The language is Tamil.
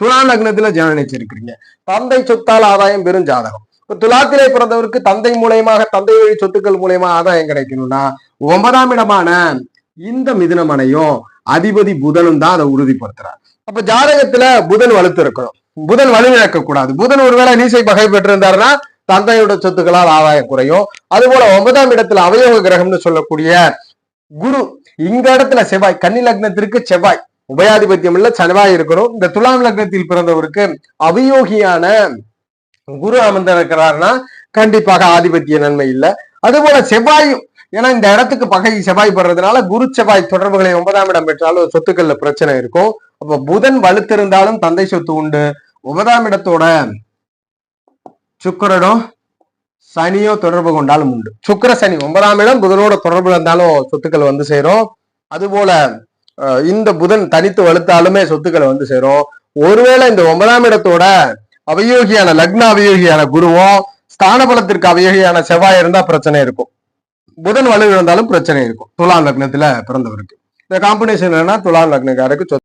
துலா லக்னத்துல ஜனனம் தந்தை சொத்தால் ஆதாயம் பெரும் ஜாதகம். இப்ப துலாத்திலே பிறந்தவருக்கு தந்தை மூலயமாக தந்தை வழி சொத்துக்கள் மூலயமா ஆதாயம் கிடைக்கணும்னா ஒன்பதாம் இடமான இந்த மிதுனமனையும் அதிபதி புதனும் தான் அதை உறுதிப்படுத்துறார். அப்ப ஜாதகத்துல புதன் வலுத்து இருக்கணும். புதன் வலுவிழக்க கூடாது. புதன் ஒருவேளை நீசை பகை பெற்றிருந்தாருன்னா தந்தையோட சொத்துக்களால் ஆதாயம் குறையும். அதுபோல ஒன்பதாம் இடத்துல அவயோக கிரகம்னு சொல்லக்கூடிய குரு இங்க இடத்துல செவ்வாய் கன்னி லக்னத்திற்கு செவ்வாய். உபயாதிபத்தியம் இல்ல செவ்வாய் இந்த துலாம் லக்னத்தில் பிறந்தவருக்கு அவயோகியான குரு அமர்ந்திருக்கிறார்னா கண்டிப்பாக ஆதிபத்திய நன்மை இல்லை. அதுபோல செவ்வாயும் ஏன்னா இந்த இடத்துக்கு பகை செவ்வாய் படுறதுனால குரு செவ்வாய் தொடர்புகளை ஒன்பதாம் இடம் பெற்றாலும் சொத்துக்கள்ல பிரச்சனை இருக்கும். அப்ப புதன் வலுத்திருந்தாலும் தந்தை சொத்து உண்டு. ஒன்பதாம் இடத்தோட சுக்கரனும் சனியோ தொடர்பு கொண்டாலும் உண்டு. சுக்கிர சனி ஒன்பதாம் இடம் புதனோட தொடர்பு இருந்தாலும் சொத்துக்கள் வந்து சேரும். அதுபோல இந்த புதன் தனித்து வலுத்தாலுமே சொத்துக்களை வந்து சேரும். ஒருவேளை இந்த ஒன்பதாம் இடத்தோட அவயோகியான லக்ன அவயோகியான குருவும் ஸ்தான பலத்திற்கு அவயோகியான செவ்வாய் இருந்தா பிரச்சனை இருக்கும். புதன் வலு இருந்தாலும் பிரச்சனை இருக்கும். துலாம் லக்னத்துல பிறந்தவருக்கு. இந்த காம்பினேஷன் என்னன்னா துலாம் லக்னக்காரருக்கு சொத்து